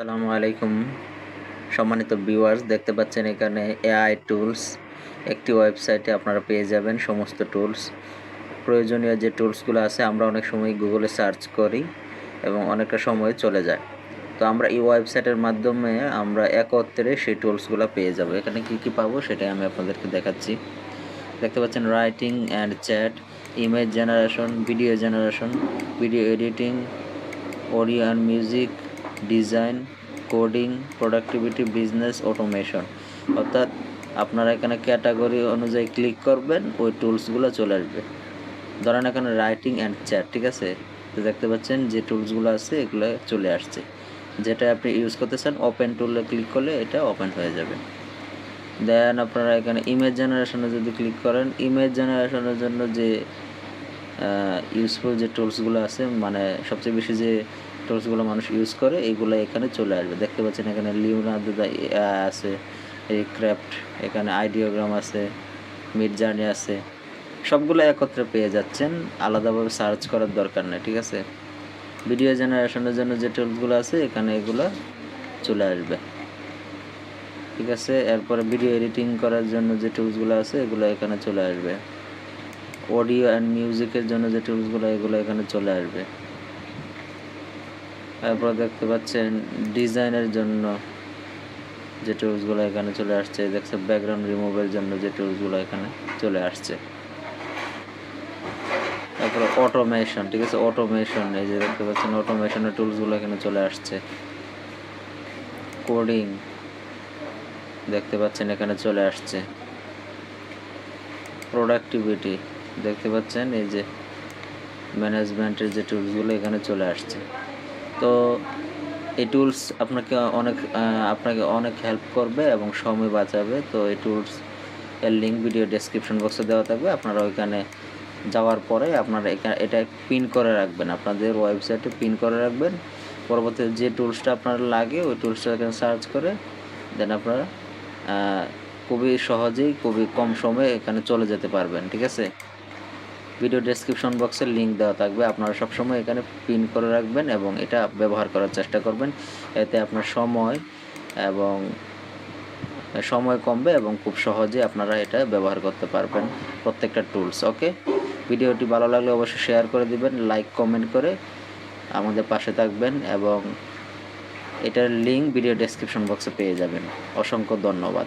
আসসালামু আলাইকুম। সম্মানিত ভিউয়ার্স, দেখতে পাচ্ছেন এখানে এআই টুলস। একটি ওয়েবসাইটে আপনারা পেয়ে যাবেন সমস্ত টুলস। প্রয়োজনীয় যে টুলসগুলো আছে, আমরা অনেক সময় গুগলে সার্চ করি এবং অনেকটা সময় চলে যায়। তো আমরা এই ওয়েবসাইটের মাধ্যমে আমরা একত্রে সেই টুলসগুলো পেয়ে যাব। এখানে কি কি পাবো সেটাই আমি আপনাদেরকে দেখাচ্ছি। দেখতে পাচ্ছেন writing and chat, image generation, video generation, video editing, audio and music design, coding, productivity, business, automation. অর্থাৎ আপনারা এখানে ক্যাটাগরি অনুযায়ী ক্লিক করবেন, ওই টুলসগুলো চলে আসবে। ধরেন এখানে রাইটিং অ্যান্ড চ্যাট, ঠিক আছে? তো দেখতে পাচ্ছেন যে টুলসগুলো আছে, এগুলো চলে আসছে। যেটা আপনি ইউজ করতে চান, ওপেন টুলে ক্লিক করলে এটা ওপেন হয়ে যাবে। দেন আপনারা এখানে ইমেজ জেনারেশনে যদি ক্লিক করেন, ইমেজ জেনারেশনের জন্য যে ইউজফুল যে টুলসগুলো আছে মানে সবচেয়ে বেশি যে টুলসগুলো মানুষ ইউজ করে এইগুলো এখানে চলে আসবে। দেখতে পাচ্ছেন এখানে লিওনার্দো আছে, এই ক্রাফট এখানে আইডিওগ্রাম আছে মিড জার্নি আছে। সবগুলো একত্রে পেয়ে যাচ্ছেন, আলাদাভাবে সার্চ করার দরকার নেই, ঠিক আছে? ভিডিও জেনারেশনের জন্য যে টুলসগুলো আছে, এখানে এগুলো চলে আসবে। ঠিক আছে? এরপরে ভিডিও এডিটিং করার জন্য যে টুলসগুলো আছে, এগুলো এখানে চলে আসবে। অডিও অ্যান্ড মিউজিকের জন্য যে টুলসগুলো এগুলো এখানে চলে আসবে। তারপর দেখতে পাচ্ছেন ডিজাইনের জন্য যে টুলসগুলো এখানে চলে আসছে। দেখছে ব্যাকগ্রাউন্ড রিমুভের জন্য যে টুলসগুলো এখানে চলে আসছে। তারপরে অটোমেশন ঠিক আছে? অটোমেশন এই যে দেখতে পাচ্ছেন অটোমেশনের টুলসগুলো এখানে চলে আসছে। কোডিং দেখতে পাচ্ছেন এখানে চলে আসছে। প্রোডাক্টিভিটি দেখতে পাচ্ছেন এই যে ম্যানেজমেন্টের যে টুলসগুলো এখানে চলে আসছে। তো এই টুলস আপনাকে অনেক আপনাকে অনেক হেল্প করবে এবং সময় বাঁচাবে। তো এই টুলস এর লিঙ্ক ভিডিও ডেসক্রিপশন বক্সে দেওয়া থাকবে। আপনারা ওইখানে যাওয়ার পরে আপনারা এটা পিন করে রাখবেন। আপনাদের ওয়েবসাইটে পিন করে রাখবেন। পরবর্তীতে যে টুলসটা আপনার লাগে, ওই টুলসটা এখানে সার্চ করে দেন আপনারা খুবই সহজেই, খুবই কম সময়ে এখানে চলে যেতে পারবেন, ঠিক আছে? ভিডিও ডেসক্রিপশন বক্সে লিঙ্ক দেওয়া থাকবে। আপনারা সবসময় এখানে পিন করে রাখবেন এবং এটা ব্যবহার করার চেষ্টা করবেন। এতে আপনার সময় এবং সময় কমবে এবং খুব সহজে আপনারা এটা ব্যবহার করতে পারবেন প্রত্যেকটা টুলস ওকে ভিডিওটি ভালো লাগলে অবশ্যই শেয়ার করে দিবেন লাইক কমেন্ট করে আমাদের পাশে থাকবেন এবং এটার লিঙ্ক ভিডিও ডেসক্রিপশন বক্সে পেয়ে যাবেন। অসংখ্য ধন্যবাদ।